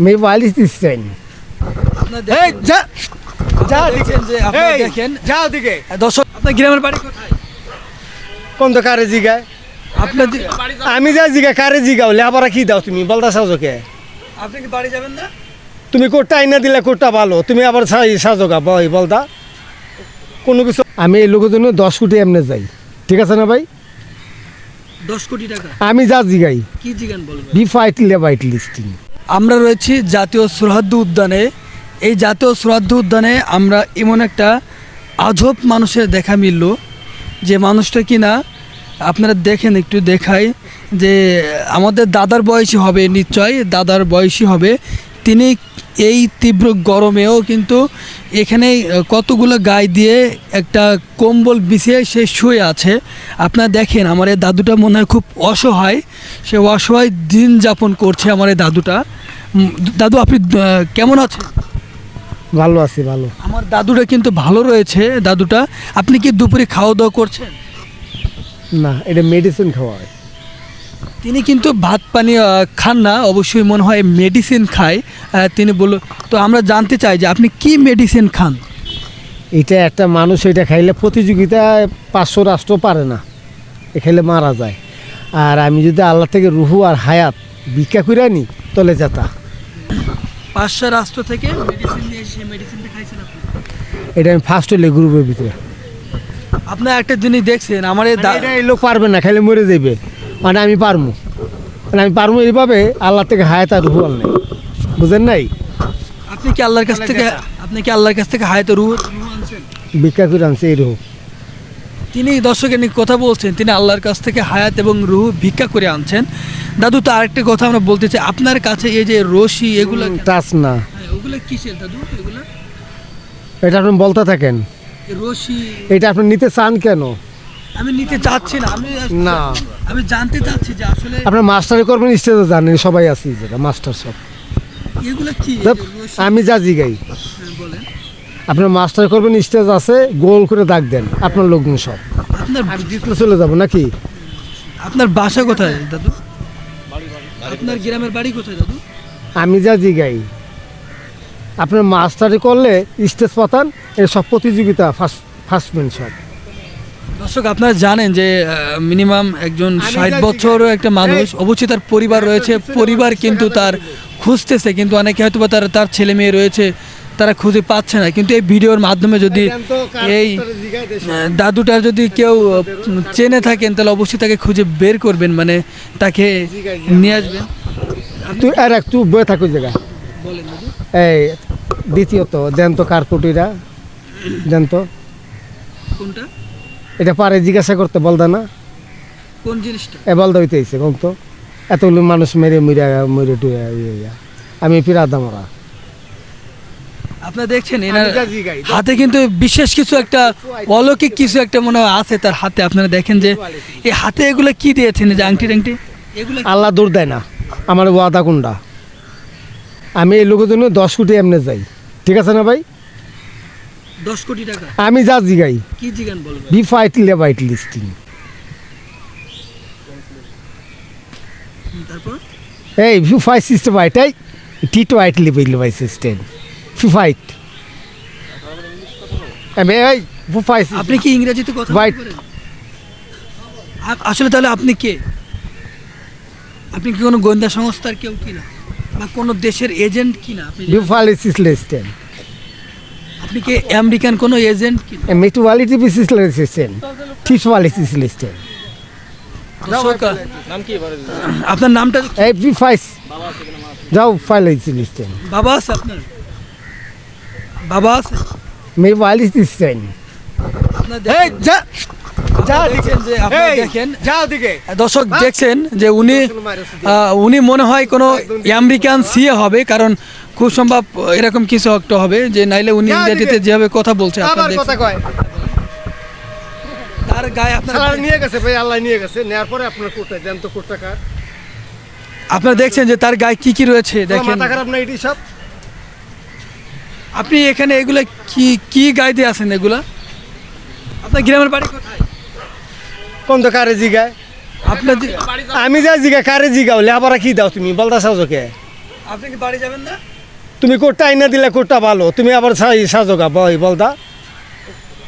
মেয়ে ওয়ালিস দিচ্ছেন আপনার গ্রামের বাড়ি কোথায় কোন তো কারে জিগায় আপনার আমি যা জিগা কারে জিগাও লেবারা কি দাও তুমি বলতা সাজোকে আপনি কি বাড়ি যাবেন না তুমি কোটটা আইনা দিলে কোটটা ভালো তুমি আবার সাই- সাজোগা বই বলতা কোনো কিছু আমি এই লোকের জন্য দশ কোটি এমনি যাই ঠিক আছে না ভাই দশ কোটি টাকা আমি যা জিগাই কি জিগান বলবেন বি ফাইট লেবাইট লিস্টিং আমরা রয়েছি জাতীয় সৌহার্দ্য উদ্যানে। এই জাতীয় সৌহার্দ্য উদ্যানে আমরা এমন একটা আজব মানুষের দেখা মিলল, যে মানুষটা কি না, আপনারা দেখেন, একটু দেখাই, যে আমাদের দাদার বয়সী হবে নিশ্চয় দাদার বয়সী হবে। তিনি এই তীব্র গরমেও কিন্তু এখানে কতগুলো গায়ে দিয়ে একটা কম্বল বিছিয়ে সে শুয়ে আছে। আপনারা দেখেন আমার এই দাদুটা মনে হয় খুব অসহায়। সে অসহায় দিন যাপন করছে আমার এই দাদুটা। দাদু আপনি কেমন আছেন? ভালো আছি ভালো। আমার দাদুটা কিন্তু ভালো রয়েছে দাদুটা। আপনি কি দুপুরে খাওয়া দাওয়া করছেন? না এটা মেডিসিন খাওয়া হয়। তিনি কিন্তু ভাত পানি খান না অবশ্যই মনে হয় মেডিসিন খায়। তিনি বলল তো আমরা জানতে চাই যে আপনি কি মেডিসিন খান? এটা একটা মানুষ এটা খাইলে প্রতিযোগিতায় পাঁচশো রাষ্ট্র পারে না। এ খাইলে মারা যায়। আর আমি যদি আল্লাহ থেকে রুহু আর হায়াত ভিক্ষা করে আনি তলে যেতা। পাঁচশো রাষ্ট্র থেকে মেডিসিন নিয়ে সেই মেডিসিনটা খাইছেন এটা আমি ফার্স্ট হইলে গ্রুপের ভিতরে। আপনার একটা জিনিস দেখছেন আমার এই এই লোক পারবে না খাইলে মরে যাবে মানে আমি পারমু। মানে আমি পারমু এইভাবে আল্লাহ থেকে হায়াত আর রুহু আল্লাহ বুঝেন নাই? আপনি কি আল্লাহর কাছ থেকে আপনি কি আল্লাহর কাছ থেকে হায়াতে রুহ ভিক্ষা করে আনছে এই রুহু। তিনি দর্শকের নিয়ে কথা বলছেন তিনি আল্লাহর কাছ থেকে হায়াত এবং রুহ ভিক্ষা করে আনছেন। দাদু তো আরেকটা কথা আমরা বলতে চাই আপনার কাছে এই যে রশি এগুলো? টাচ না। হ্যাঁ, ওগুলো কিসের দাদু এগুলো? এটা আপনি বলতে থাকেন। রশি এটা আপনি নিতে চান কেন? আমি নিতে চাচ্ছি না আমি না। আমি জানতে চাচ্ছি যে আসলে আপনার মাস্টারি করবেন স্টেজে জানেন সবাই আছি যেটা মাস্টার সব। এগুলো কি? আমি যা জিগাই। বলেন। আপনার মাস্টার করবেন স্টেজ আছে গোল করে দাগ দেন আপনার লোকজন সব। আপনার চলে যাব নাকি? আপনার বাসা কোথায় দাদু? আপনার গ্রামের বাড়ি কোথায় দাদু? আমি যা জিগাই। আপনার মাস্টারি করলে স্টেজ পাতান এর সব প্রতিযোগিতা ফার্স্ট ফার্স্টম্যান সব। দর্শক আপনারা জানেন যে মিনিমাম একজন ষাট বছর একটা মানুষ অবশ্যই তার পরিবার রয়েছে পরিবার কিন্তু তার খুঁজতেছে কিন্তু অনেকে হয়তো বা তার তার ছেলে মেয়ে রয়েছে তারা খুঁজে পাচ্ছে না। কিন্তু এই ভিডিওর মাধ্যমে যদি এই দাদুটার যদি কেউ চেনে থাকেন তাহলে অবশ্যই তাকে খুঁজে বের করবেন মানে তাকে নিয়ে আসবেন। তুই আর একটু বয়ে থাকো জায়গা এই দ্বিতীয়ত দেন তো কার্পুটিরা দেন তো কোনটা? এটা পারে জিজ্ঞাসা করতে বলদা না? কোন জিনিসটা? এ বলদা হইতেছে কম তো। এতগুলো মানুষ মেরে মরে মরে টুরে ইয়ে। আমি ফিরা দামরা আপনারা দেখছেন এনার হাতে কিন্তু বিশেষ কিছু একটা অলৌকিক কিছু একটা মনে হয় আছে তার হাতে। আপনারা দেখেন যে এই হাতে এগুলো কি দিয়েছেন যে আংটি টাংটি? এগুলো আল্লাহ দূর দেয় না। আমার ওয়াদা কোনটা? আমি এই লোকের জন্য দশ কোটি এমনি যাই। ঠিক আছে না ভাই? দশ কোটি টাকা। আমি যা জিগাই। কি জিগান বলবেন? বি ফাইট লেবাইট লিস্টিং। তারপর? এই ফি ফাইট সিস্টেম আইটাই টি টু আইট লিবাই লিবাই সিস্টেম। ফি ফাইট। আমি এই ফু ফাইট আপনি কি ইংরেজিতে কথা আ- আসলে তাহলে আপনি কে? আপনি কি কোনো গোয়েন্দা সংস্থার কেউ কিনা? বা কোনো দেশের এজেন্ট কিনা? আপনি বি ফাইট সিস্টেম। আপনি কি আমেরিকান কোনো এজেন্ট মেটুয়ালিটি বি সিস্টেম টিস ওয়ালিটি সিস্টেম দর্শক, আপনার নামটা? এই ফাইস। যাও ফাইল সিস্টেম বাবা আছে আপনার? বাবা আছে? মে ওয়ালিটি সিস্টেম আপনার দর্শক দেখছেন যে উনি উনি মনে হয় কোনো আমেরিকান সিএ হবে কারণ খুব সম্ভব এরকম কিছু একটা হবে যে নাইলে উনি ইংরেজিতে যেভাবে কথা বলছে। তার গায়ে আপনারা নিয়ে গেছে ভাই আল্লাহ নিয়ে গেছে। নেওয়ার পরে আপনার কোটায় দেন তো কোটা কার? আপনারা দেখছেন যে তার গায়ে কি কি রয়েছে দেখেন। মাথা খারাপ না এটি সব? আপনি এখানে এগুলা কি কি গায়ে দিয়ে আছেন এগুলা? আপনার গ্রামের বাড়ি কোথায়? কোন তো কারে জিগায় আপনার আমি যা জিগা কারে জিগাও লেবারা কি দাও তুমি? বলদা সাজোকে। আপনি কি বাড়ি যাবেন না? তুমি কোটটা আইনা দিলে কোটটা ভালো তুমি আবার সাজোগা বই বলদা।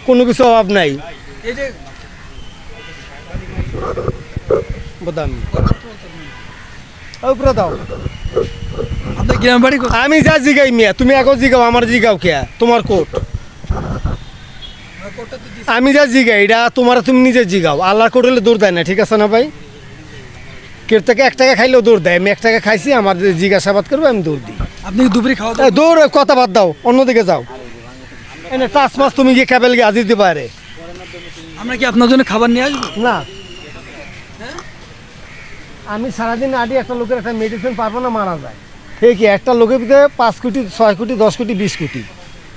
কোনো কিছু অভাব নাই। এই যে বদামি। উপরে দাও? আমি যা জিগাই মিয়া তুমি এখন জিগাও আমার জিগাও কে তোমার কোট আমি যা জিগাই এটা তোমার তুমি নিজে জিগাও। আল্লাহর কোট হলে দৌড় দেয় না ঠিক আছে না ভাই? কেউ থেকে এক টাকা খাইলেও দৌড় দেয়। আমি এক টাকা খাইছি আমার জিজ্ঞাসাবাদ করব আমি দৌড় দিই। আপনি দুপুরে খাওয়া দৌড় কথা বাদ দাও অন্যদিকে যাও। এনে টাচ মাছ তুমি গিয়ে ক্যাবেল গিয়ে আজির দিতে পারে আমরা কি আপনার জন্য খাবার নিয়ে আসব? না। আমি সারাদিন আগে একটা লোকের একটা মেডিসিন পারব না মারা যায়। এই কি একটা লোকের ভিতরে পাঁচ কোটি ছয় কোটি দশ কোটি বিশ কোটি।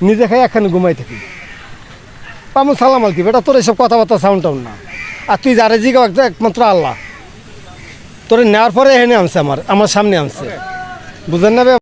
নিজে খাই একখানে ঘুমাই থাকি। পামু সালাম আলকি বেটা, তোর এইসব কথাবার্তা সাউন্ড টাউন না। আর তুই যারে জিগাও একমাত্র আল্লাহ। তোরে নেওয়ার পরে এখানে আনছে আমার আমার সামনে আনছে। বুঝেন না?